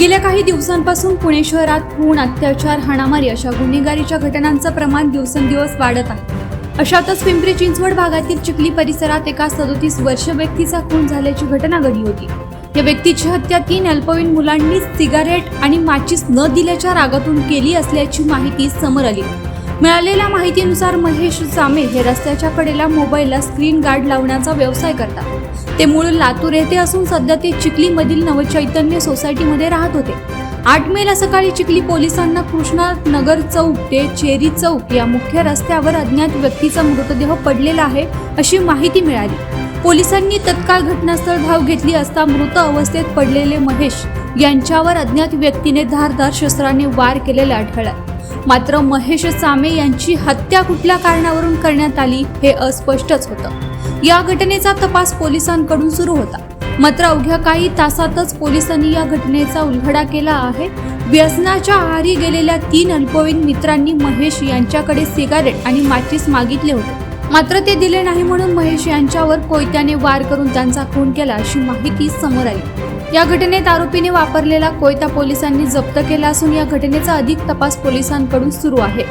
गेल्या काही दिवसांपासून पुणे शहरात खून अत्याचार हाणामारी अशा गुन्हेगारीच्या घटनांचं प्रमाण दिवसेंदिवस वाढत आहे. अशातच पिंपरी चिंचवड भागातील चिखली परिसरात एका सदोतीस वर्ष व्यक्तीचा खून झाल्याची घटना घडली होती. या व्यक्तीची हत्या तीन अल्पवयीन मुलांनी सिगारेट आणि माचीस न दिल्याच्या रागातून केली असल्याची माहिती समोर आली. मिळालेल्या माहितीनुसार महेश जामे हे रस्त्याच्या कडेला मोबाईलला स्क्रीन गार्ड लावण्याचा व्यवसाय करतात. ते मूळ लातूर येथे असून सध्या ते चिखलीमधील नवचैतन्य सोसायटीमध्ये राहत होते. आठ मेला सकाळी चिखली पोलिसांना कृष्णा नगर चौक ते चेरी चौक या मुख्य रस्त्यावर अज्ञात व्यक्तीचा मृतदेह पडलेला आहे अशी माहिती मिळाली. पोलिसांनी तत्काळ घटनास्थळ धाव घेतली असता मृत अवस्थेत पडलेले महेश यांच्यावर अज्ञात व्यक्तीने धारदार शस्त्राने वार केलेले आढळला. मात्र महेश सामे यांची हत्या कुठल्या कारणावरून करण्यात आली हे अस्पष्टच होतं. या घटनेचा तपास पोलिसांकडून सुरू होता. मात्र अवघ्या काही तासातच पोलिसांनी या घटनेचा उलगडा केला आहे. व्यसनाच्या आहारी गेलेल्या तीन अल्पवयीन मित्रांनी महेश यांच्याकडे सिगारेट आणि माचीस मागितले होते. मात्र ते दिले नाही म्हणून महेश यांच्यावर कोयत्याने वार करून त्यांचा खून केला अशी माहिती समोर आली. या घटनेत आरोपीने वापरलेला कोयता पोलिसांनी जप्त केला असून या घटनेचा अधिक तपास पोलिसांकडून सुरू आहे.